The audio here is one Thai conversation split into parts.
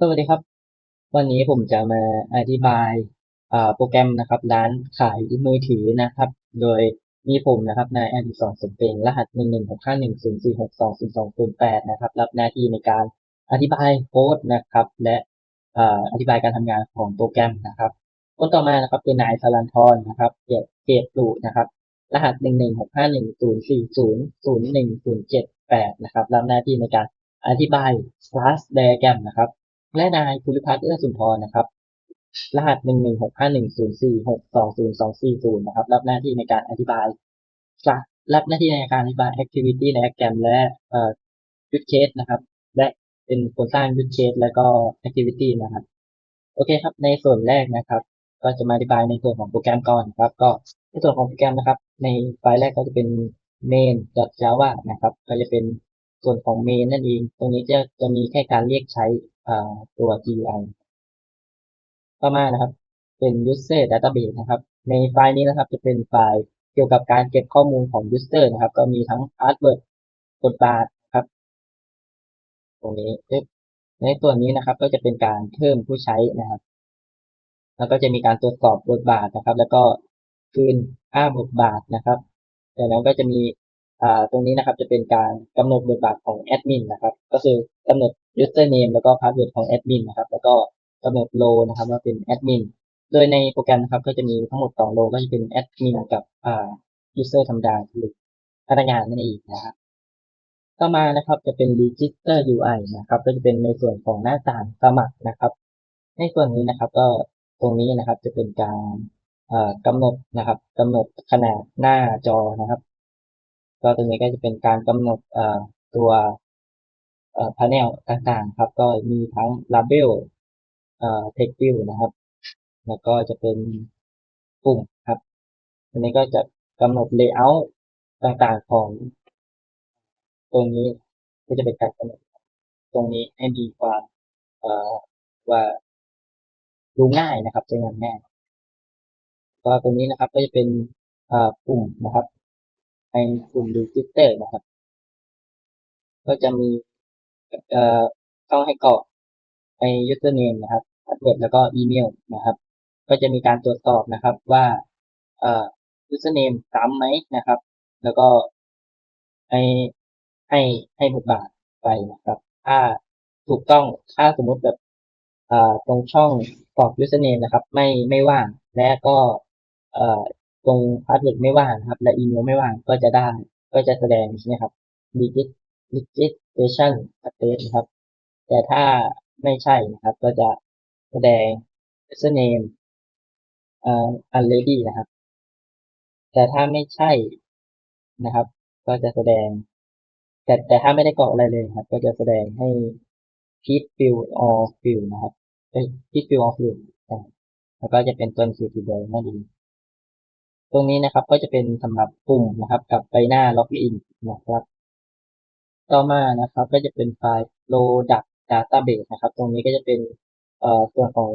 สวัสดีครับ วันนี้ผมจะมาอธิบายโปรแกรมนะครับ ร้านขายมือถือนะครับ โดยมีผมนะครับนายอดิศรสมเป็นรหัสหนึ่งหนึ่งหกห้าหนึ่งศูนย์สี่หกสองศูนย์สองศูนย์แปดนะครับ รับหน้าที่ในการอธิบายโค้ดนะครับ และอธิบายการทำงานของโปรแกรมนะครับคนต่อมานะครับคือนายสรันทรนะครับเกียรติเกตลูนะครับ รหัสหนึ่งหนึ่งหกห้าหนึ่งศูนย์สี่ศูนย์ศูนย์หนึ่งศูนย์เจ็ดแปดนะครับ รับหน้าที่ในการอธิบาย class diagram นะครับ และนายภูริพัฒน์เอื้อสุนทรนะครับ รหัสหนึ่งหนึ่งหกห้าหนึ่งศูนย์สี่หกสองศูนย์สองสี่ศูนย์นะครับ รับหน้าที่ในการอธิบายรับหน้าที่ในการอธิบาย activity ในโปรแกรมและเอ่อ use case นะครับ และเป็นคนสร้าง use case แล้วก็ activity นะครับ โอเคครับ ในส่วนแรกนะครับ ก็จะมาอธิบายในส่วนของโปรแกรมก่อนครับ ก็ในส่วนของโปรแกรมนะครับ ในไฟล์แรกก็จะเป็น main.java นะครับ ก็จะเป็นส่วนของ main นั่นเอง ตรงนี้จะจะมีแค่การเรียกใช้ ตัว GUI ต่อมานะครับ เป็น user database นะครับ ในไฟล์นี้นะครับ จะเป็นไฟล์เกี่ยวกับการเก็บข้อมูลของ user นะครับ ก็มีทั้ง password กดบาทครับ ตรงนี้ในส่วนนี้นะครับ ก็จะเป็นการเพิ่มผู้ใช้นะครับ แล้วก็จะมีการตรวจสอบบทบาทนะครับ แล้วก็คืนค่าบทบาทนะครับจากนั้นก็จะมี ตรงนี้นะครับจะเป็นการกำหนดบทบาทของแอดมินนะครับ ก็คือกำหนด username แล้วก็ password ของแอดมินนะครับ แล้วก็กำหนดโลนะครับว่าเป็นแอดมินโดยในโปรแกรมนะครับ ก็จะมีทั้งหมด2โลก็จะเป็นแอดมินกับอ่า user ธรรมดาหรือพนักงานนั่นเองนะครับต่อมานะครับจะเป็น register UI นะครับ ก็จะเป็นในส่วนของหน้าต่างสมัครนะครับ ในส่วนนี้นะครับก็ตรงนี้นะครับจะเป็นการกำหนดนะครับกำหนดขนาดหน้าจอนะครับ ก็ตรงนี้ก็จะเป็นการกำหนดตัวพาร์เนลต่างๆครับ ก็มีทั้ง label เอ่อ text view นะครับ แล้วก็จะเป็นปุ่มครับอันนี้ก็จะกำหนด layout ต่างๆของตรงนี้ก็จะเป็นการกำหนดตรงนี้ให้ดีกว่าว่าดูง่ายนะครับใช้งานง่ายก็ตรงนี้นะครับก็จะเป็นปุ่มนะครับ ในปุ่ม register นะครับ ก็จะมีต้องให้กรอกใน username นะครับ password แล้วก็อีเมลนะครับ ก็จะมีการตรวจสอบนะครับว่าเอ่อ username ซ้ำไหมนะครับ แล้วก็ให้ให้ให้บทบาทไปนะครับ ถ้าถูกต้องถ้าสมมติแบบตรงช่องกรอก username นะครับ ไม่ไม่ว่างและก็ ตรง password ไม่ว่างครับ และอีเมลไม่ว่างก็จะได้ ก็จะแสดงนะครับ digit registration status นะครับ แต่ถ้าไม่ใช่นะครับ ก็จะแสดง username อ่า unready นะครับ แต่ถ้าไม่ใช่นะครับ ก็จะแสดง แต่แต่ถ้าไม่ได้กรอกอะไรเลยครับ ก็จะแสดงให้ please fill all field นะครับ please fill all field แล้วก็จะเป็นตัวสีสีแดงนั่นเอง ตรงนี้นะครับก็จะเป็นสำหรับปุ่มนะครับ กับใบหน้าล็อกอินนะครับ ต่อมานะครับ ก็จะเป็นไฟล์ product database นะครับ ตรงนี้ก็จะเป็นส่วนของ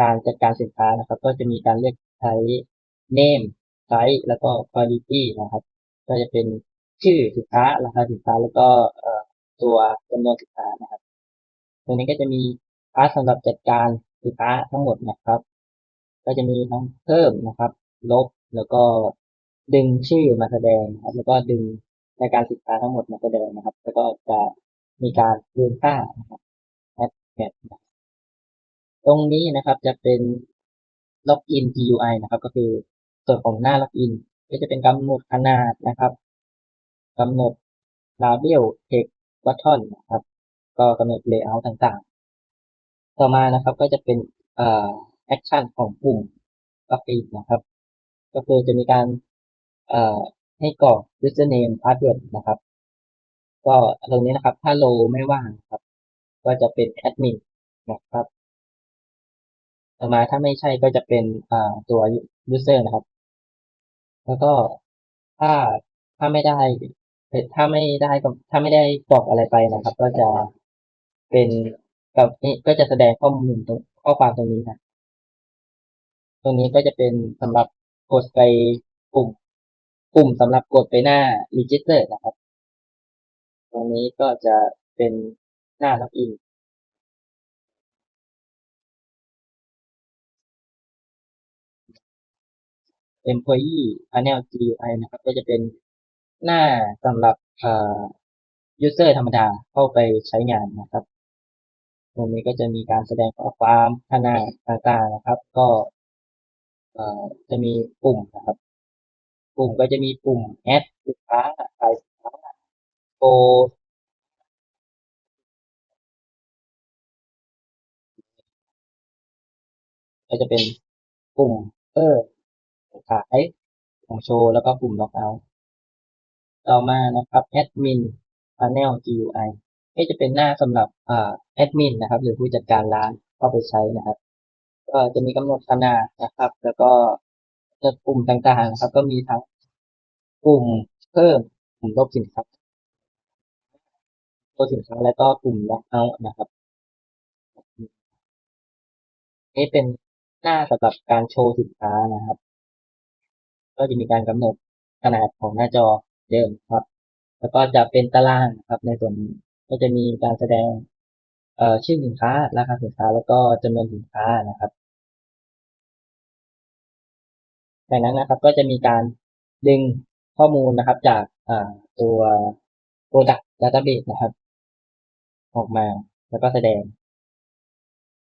การจัดการสินค้านะครับ ก็จะมีการเรียกใช้ name size แล้วก็ quality นะครับ ก็จะเป็นชื่อสินค้าราคาสินค้าแล้วก็ตัวจำนวนสินค้านะครับตรงนี้ก็จะมีพาร์ทสำหรับจัดการสินค้าทั้งหมดนะครับ ก็จะมีทั้งเพิ่มนะครับ ลบ แล้วก็ดึงชื่อมาแสดงครับ แล้วก็ดึงในการสินค้าทั้งหมดมาแสดงนะครับ แล้วก็จะมีการเือนค่านะครับแอดแดตรงนี้นะครับจะเป็นล็อกอิน GUI นะครับ ก็คือส่วนของหน้าล็อกอินก็จะเป็นกำหนดขนาดนะครับกำหนด label text button นะครับ ก็กำหนด layout ต่างๆ ต่อมานะครับก็จะเป็นเอ่อ action ของปุ่มล็อกอินนะครับ ก็คือจะมีการให้กรอก username password นะครับ ก็ตรงนี้นะครับ ถ้าโลไม่ว่างครับ ก็จะเป็นแอดมินนะครับต่อมาถ้าไม่ใช่ก็จะเป็นตัว user นะครับ แล้วก็ถ้าถ้าไม่ได้ถ้าไม่ได้ถ้าไม่ได้กรอกอะไรไปนะครับ ก็จะเป็นกับนี่ก็จะแสดงข้อมูลตรงข้อความตรงนี้นะตรงนี้ก็จะเป็นสำหรับ กดไปปุ่ม ปุ่มสำหรับกดไปหน้า register นะครับ ตรงนี้ก็จะเป็นหน้าล็อกอินเ employee panel GUI นะครับ ก็จะเป็นหน้าสำหรับยูเซอร์ธรรมดาเข้าไปใช้งานนะครับ ตรงนี้ก็จะมีการแสดงข้อความขนาดต่างๆนะครับ ก็ จะมีปุ่มนะครับปุ่มก็จะมีปุ่ม add สินค้าขายสินค้า go ก็จะเป็นปุ่มเพิ่มขายปุ่มโชว์แล้วก็ปุ่ม log out ต่อมานะครับ admin panel GUI ก็จะเป็นหน้าสำหรับอ่า admin นะครับ หรือผู้จัดการร้านเข้าไปใช้นะครับ ก็จะมีกำหนดขนาดนะครับ แล้วก็เลือกปุ่มต่างๆนะครับ ก็มีทั้งปุ่มเพิ่มปุ่มลบสินค้าตัวสินค้าแล้วก็ปุ่ม log out นะครับนี่เป็นหน้าสำหรับการโชว์สินค้านะครับ ก็จะมีการกำหนดขนาดของหน้าจอเดิมครับ แล้วก็จะเป็นตารางนะครับ ในส่วนนี้ก็จะมีการแสดง เอ่อชื่อสินค้า ราคาสินค้า แล้วก็จำนวนสินค้านะครับจากนั้นนะครับก็จะมีการดึงข้อมูลนะครับจากตัว product database นะครับ ออกมาแล้วก็แสดง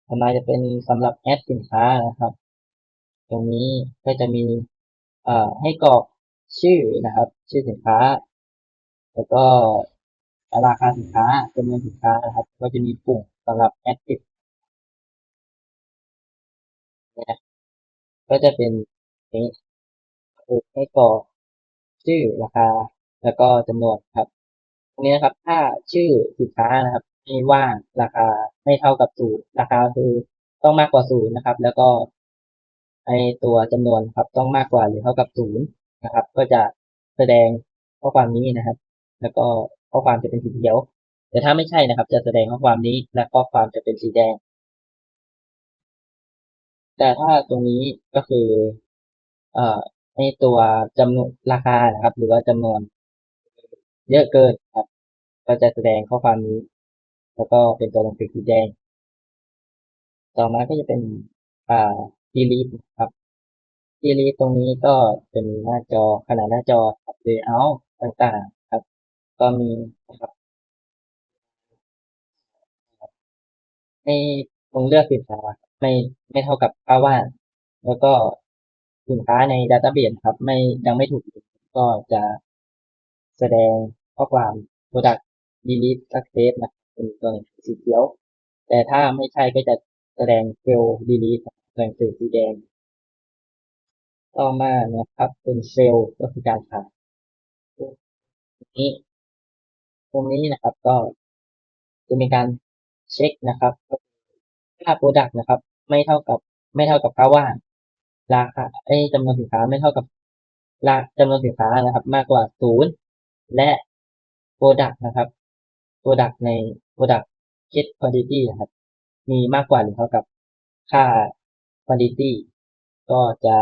ต่อมาจะเป็นสำหรับแอดสินค้านะครับ ตรงนี้ก็จะมีให้กรอกชื่อนะครับ ชื่อสินค้า แล้วก็ ราคาสินค้าจำนวนสินค้านะครับ ก็จะมีปุ่มสำหรับแอดติดนะก็จะเป็นนี้คือให้กรอกชื่อราคาแล้วก็จำนวนครับตรงนี้นะครับ ถ้าชื่อสินค้านะครับไม่ว่างราคาไม่เท่ากับศูนย์ราคาคือต้องมากกว่าศูนย์นะครับ แล้วก็ไอตัวจำนวนครับ ต้องมากกว่าหรือเท่ากับศูนย์นะครับ ก็จะแสดงข้อความนี้นะครับ แล้วก็ ข้อความจะเป็นสีเขียว แต่ถ้าไม่ใช่นะครับ จะแสดงข้อความนี้และข้อความจะเป็นสีแดง แต่ถ้าตรงนี้ก็คือเอ่อในตัวจำนวนราคานะครับ หรือว่าจำนวน เยอะเกินครับ ก็จะแสดงข้อความนี้ แล้วก็เป็นตัวหนังสือสีแดง ต่อมาก็จะเป็นอ่า delete ครับ delete ตรงนี้ก็เป็นหน้าจอขนาดหน้าจอครับ layout ต่างๆ ก็มีนะครับให้ตรงเลือกสินค้าไม่ไม่เท่ากับค่าว่างแล้วก็สินค้าใน database ครับ ไม่ยังไม่ถูกก็จะแสดงข้อความ product delete success นะเป็นตัวหนังสือสีเขียว แต่ถ้าไม่ใช่ก็จะแสดง fail delete ตัวหนังสือสีแดง ต่อมานะครับเป็นเซลล์ก็คือการขายนี้ ตรงนี้นะครับ ก็จะมีการเช็คนะครับถ้า product นะครับ ไม่เท่ากับไม่เท่ากับค่าว่างราคาไอ้จำนวนสินค้าไม่เท่ากับราจำนวนสินค้านะครับ มากกว่าศูนย์และ product นะครับ product ใน product get quantity นะครับ มีมากกว่าหรือเท่ากับค่า quantity ก็จะ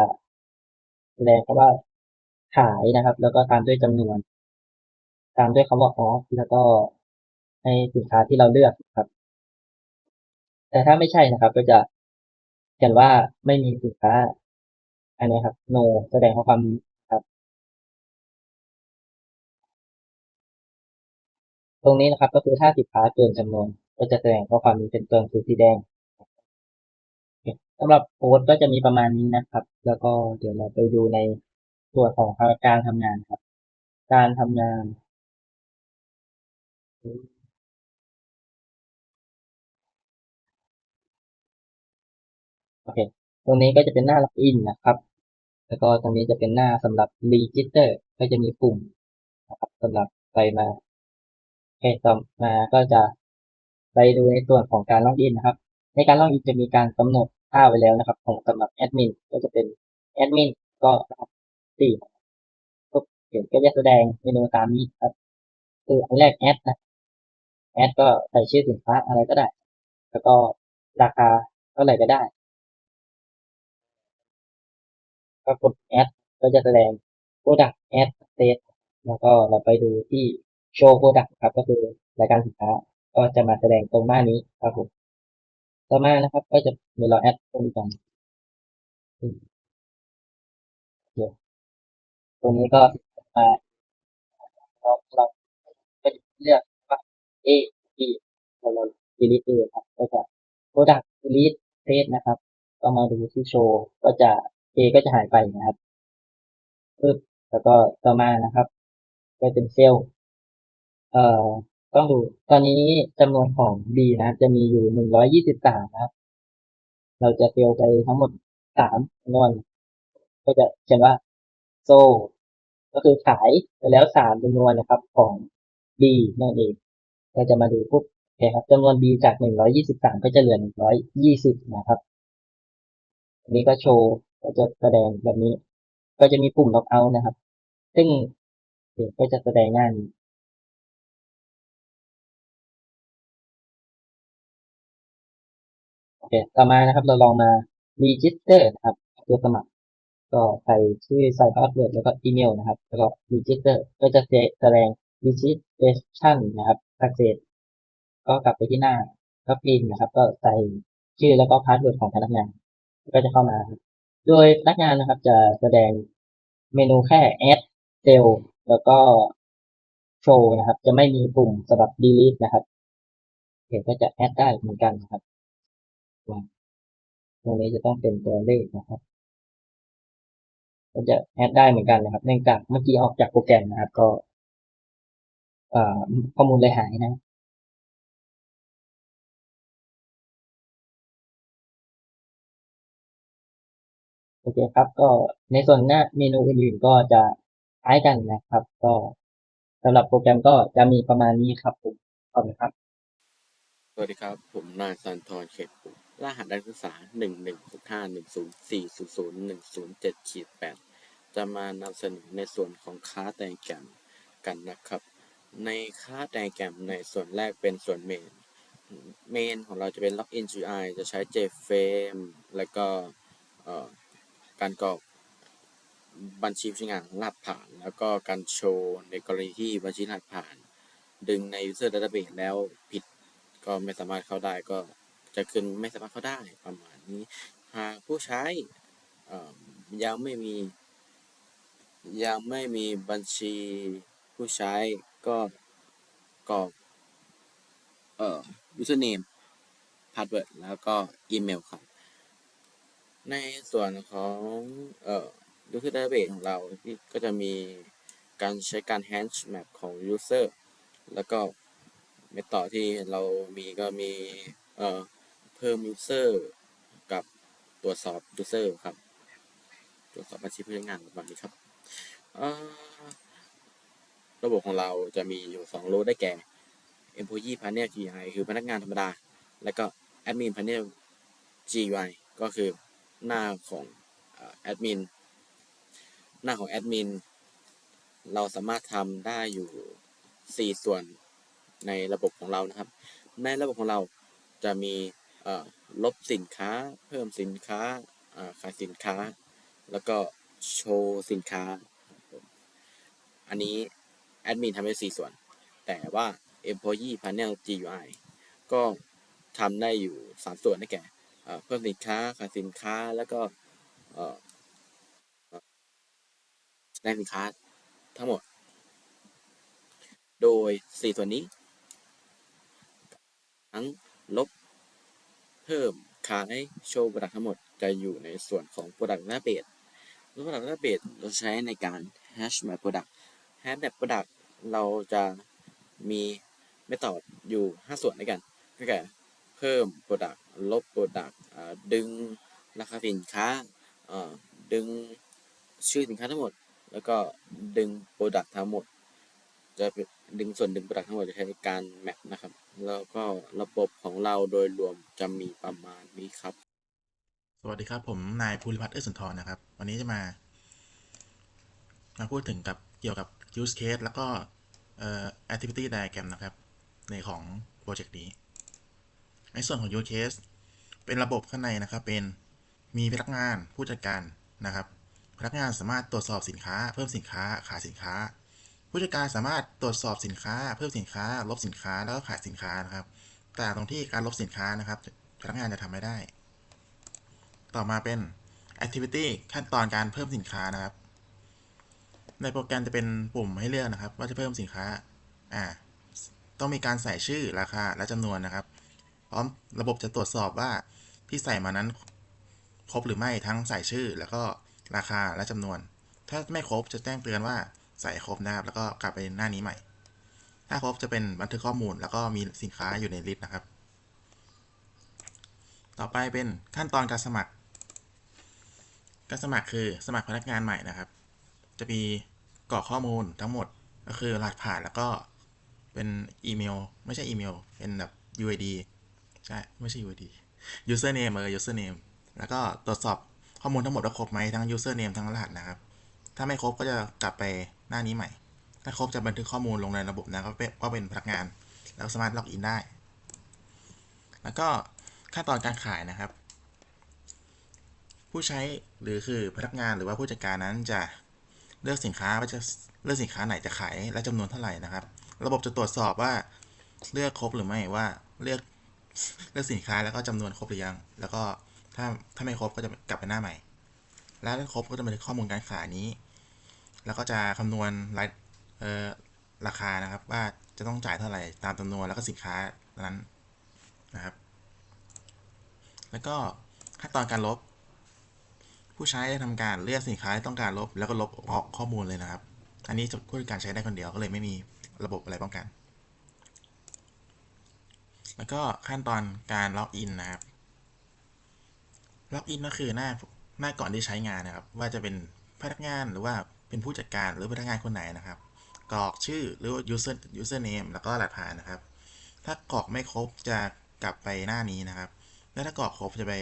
แสดงคำว่าขายนะครับ แล้วก็ตามด้วยจำนวน ตามด้วยคำว่า off แล้วก็ให้สินค้าที่เราเลือกครับ แต่ถ้าไม่ใช่นะครับ ก็จะเขียนว่าไม่มีสินค้า อันนี้ครับ no แสดงข้อความครับ ตรงนี้นะครับ ก็คือถ้าสินค้าเกินจำนวน ก็จะแสดงข้อความนี้เป็นตัวหนังสือสีแดงสำหรับโค้ดก็จะมีประมาณนี้นะครับ แล้วก็เดี๋ยวเราไปดูในส่วนของการทำงานครับ การทำงาน โอเค ตรงนี้ก็จะเป็นหน้าล็อกอินนะครับ แล้วก็ตรงนี้จะเป็นหน้าสำหรับ register ก็จะมีปุ่มนะครับสำหรับไปมาโอเคต่อมาก็จะไปดูในส่วนของการล็อกอินนะครับ ในการล็อกอินจะมีการกำหนดค่าไว้แล้วนะครับ ของสำหรับแอดมินก็จะเป็นแอดมินก็สี่ปุ๊บเดี๋ยวก็จะแสดงเมนูตามนี้ครับ คืออันแรกแอดนะ แอดก็ใส่ชื่อสินค้าอะไรก็ได้ แล้วก็ราคาเท่าไหร่ก็ได้ ก็กดแอดก็จะแสดง product ad state แล้วก็เราไปดูที่ show product ครับก็คือรายการสินค้า ก็จะมาแสดงตรงหน้านี้ครับผมต่อมานะครับ ก็จะเดี๋ยวเราแอดตรงนี้กันตัวนี้ก็มาเราเราก็เลือก A B เราเรา delete A ครับ ก็จะ product delete page นะครับ ก็มาดูที่โชว์ก็จะ A ก็จะหายไปนะครับปึ๊บแล้วก็ต่อมานะครับ ก็เป็นเซลล์เอ่อต้องดูตอนนี้จำนวนของ B นะครับจะมีอยู่หนึ่งร้อยยี่สิบสามนะครับ เราจะเซลล์ไปทั้งหมดสามจำนวนก็จะเขียนว่าโซก็คือขายไปแล้วสามจำนวนนะครับของ B นั่นเอง เราจะมาดูปุ๊บโอเคครับจำนวน B จากหนึ่งร้อยยี่สิบสามก็จะเหลือหนึ่งร้อยยี่สิบนะครับอันนี้ก็โชว์ก็จะแสดงแบบนี้ ก็จะมีปุ่ม lock out นะครับ ซึ่งเดี๋ยวก็จะแสดงหน้านี้โอเคต่อมานะครับ เราลองมา register นะครับตัวสมัครก็ใส่ชื่อใส่พาสเวิร์ดแล้วก็อีเมลนะครับ แล้วก็ register ก็จะแสดง registration นะครับ success ก็กลับไปที่หน้าก็พิมพ์นะครับ ก็ใส่ชื่อแล้วก็พาสเวิร์ดของพนักงาน ก็จะเข้ามาครับโดยพนักงานนะครับ จะแสดงเมนูแค่ add cell แล้วก็ show นะครับ จะไม่มีปุ่มสำหรับ delete นะครับโอเคก็จะ add ได้เหมือนกันนะครับตรงนี้จะต้องเป็นตัวเลขนะครับก็จะแอดได้เหมือนกันนะครับ เนื่องจากเมื่อกี้ออกจากโปรแกรมนะครับ ก็ ข้อมูลเลยหายนะโอเคครับ ก็ในส่วนหน้าเมนูอื่นๆก็จะคล้ายกันนะครับ ก็สำหรับโปรแกรมก็จะมีประมาณนี้ครับผมขอบคุณครับ สวัสดีครับ ผมนายสันทรเขตปุรหัสนักศึกษาหนึ่งหนึ่งหกห้าหนึ่งศูนย์สี่ศูนย์หนึ่งศูนย์เจ็ดขีดแปดจะมานำเสนอในส่วนของค้าแต่งแกรมกันนะครับ ในค้าแตงแกรมในส่วนแรกเป็นส่วนเมนเมนของเราจะเป็น login GUI จะใช้ JFrame แล้วก็การกรอกบัญชีใช้งานรหัสผ่าน แล้วก็การโชว์ในกรณีที่บัญชีรหัสผ่าน ดึงใน user database แล้วผิดก็ไม่สามารถเข้าได้ก็จะขึ้นไม่สามารถเข้าได้ประมาณนี้หากผู้ใช้ยังไม่มียังไม่มีบัญชีผู้ใช้ ก็กรอกเอ่อ username password แล้วก็อีเมลครับ ในส่วนของเอ่อ user database ของเราที่ก็จะมีการใช้การ hash map ของ user แล้วก็เมธอดที่เรามีก็มีเอ่อเพิ่ม user กับตรวจสอบ user ครับ ตรวจสอบบัญชีผู้ใช้งานประมาณนี้ครับ ระบบของเราจะมีอยู่ 2โลได้แก่ employee panel GUI คือพนักงานธรรมดา แล้วก็ admin panel GUI ก็คือหน้าของแอดมินหน้าของแอดมินเราสามารถทำได้อยู่ 4 ส่วนในระบบของเรานะครับ ในระบบของเราจะมีลบสินค้า เพิ่มสินค้าขายสินค้า แล้วก็โชว์สินค้า อันนี้ แอดมินทำได้4ส่วน แต่ว่า employee panel GUI ก็ทำได้อยู่ 3 ส่วนได้แก่เพิ่มสินค้าขายสินค้าแล้วก็แสดงสินค้าทั้งหมด โดย 4 ส่วนนี้ ทั้งลบ เพิ่มขายโชว์ product ทั้งหมดจะอยู่ในส่วนของ product database product database เราใช้ในการ hash map product hash map product เราจะมีไม่ตอดอยู่ 5 ส่วนด้วยกันก็แก่เพิ่ม product ลบ product ดึงราคาสินค้า ดึงชื่อสินค้าทั้งหมด แล้วก็ดึง product ทั้งหมด จะดึงส่วนดึง product ทั้งหมดจะใช้การแมปนะครับ แล้วก็ระบบของเราโดยรวมจะมีประมาณนี้ครับ สวัสดีครับ ผมนายภูริพัฒน์เอื้อสุนทรนะครับ วันนี้จะมา มาพูดถึงกับเกี่ยวกับ use case แล้วก็ activity diagram นะครับ ในของโปรเจกต์นี้ ในส่วนของ use case เป็นระบบข้างในนะครับเป็นมีพนักงานผู้จัดการนะครับ พนักงานสามารถตรวจสอบสินค้า เพิ่มสินค้าขายสินค้า ผู้จัดการสามารถตรวจสอบสินค้า เพิ่มสินค้า ลบสินค้าแล้วก็ขายสินค้านะครับ แต่ตรงที่การลบสินค้านะครับ พนักงานจะทำไม่ได้ ต่อมาเป็น activity ขั้นตอนการเพิ่มสินค้านะครับ ในโปรแกรมจะเป็นปุ่มให้เลือกนะครับ ว่าจะเพิ่มสินค้าอ่าต้องมีการใส่ชื่อราคาและจำนวนนะครับ พร้อมระบบจะตรวจสอบว่าที่ใส่มานั้น ครบหรือไม่ทั้งใส่ชื่อ แล้วก็ราคาและจำนวน ถ้าไม่ครบจะแจ้งเตือนว่าใส่ครบนะครับแล้วก็กลับไปหน้านี้ใหม่ ถ้าครบจะเป็นบันทึกข้อมูล แล้วก็มีสินค้าอยู่ในลิสต์นะครับ ต่อไปเป็นขั้นตอนการสมัคร การสมัครคือสมัครพนักงานใหม่นะครับ จะมี กรอกข้อมูลทั้งหมดก็คือรหัสผ่านแล้วก็เป็นอีเมล ไม่ใช่อีเมล เป็นแบบ UID ใช่ ไม่ใช่ UID username เออ username แล้วก็ตรวจสอบข้อมูลทั้งหมดว่าครบไหมทั้ง username ทั้งรหัสนะครับ ถ้าไม่ครบก็จะกลับไปหน้านี้ใหม่ ถ้าครบจะบันทึกข้อมูลลงในระบบนะก็เป็นก็เป็นพนักงาน แล้วสามารถล็อกอินได้ แล้วก็ขั้นตอนการขายนะครับ ผู้ใช้หรือคือพนักงานหรือว่าผู้จัดการนั้นจะ เลือกสินค้าว่าจะเลือกสินค้าไหนจะขายและจำนวนเท่าไหร่นะครับ ระบบจะตรวจสอบว่าเลือกครบหรือไม่ว่าเลือกเลือกสินค้าแล้วก็จำนวนครบหรือยัง แล้วก็ถ้าถ้าไม่ครบก็จะกลับไปหน้าใหม่ แล้วถ้าครบก็จะบันทึกข้อมูลการขายนี้ แล้วก็จะคำนวณรายเอ่อราคานะครับว่าจะต้องจ่ายเท่าไหร่ตามจำนวนแล้วก็สินค้านั้นนะครับ แล้วก็ขั้นตอนการลบ ผู้ใช้จะทำการเลือกสินค้าที่ต้องการลบ แล้วก็ลบออกข้อมูลเลยนะครับ อันนี้จะผู้การใช้ได้คนเดียวก็เลยไม่มีระบบอะไรป้องกัน แล้วก็ขั้นตอนการล็อกอินนะครับล็อกอินก็คือหน้าหน้าก่อนที่ใช้งานนะครับ ว่าจะเป็นพนักงานหรือว่าเป็นผู้จัดการหรือพนักงานคนไหนนะครับ กรอกชื่อหรือว่า user username แล้วก็รหัสผ่านนะครับ ถ้ากรอกไม่ครบจะกลับไปหน้านี้นะครับ แล้วถ้ากรอกครบจะไป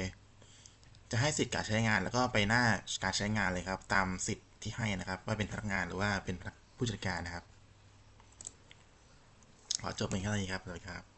จะให้สิทธิ์การใช้งานแล้วก็ไปหน้าการใช้งานเลยครับ ตามสิทธิ์ที่ให้นะครับ ว่าเป็นพนักงานหรือว่าเป็นผู้จัดการนะครับ ขอจบเป็นแค่นี้ครับสวัสดีครับ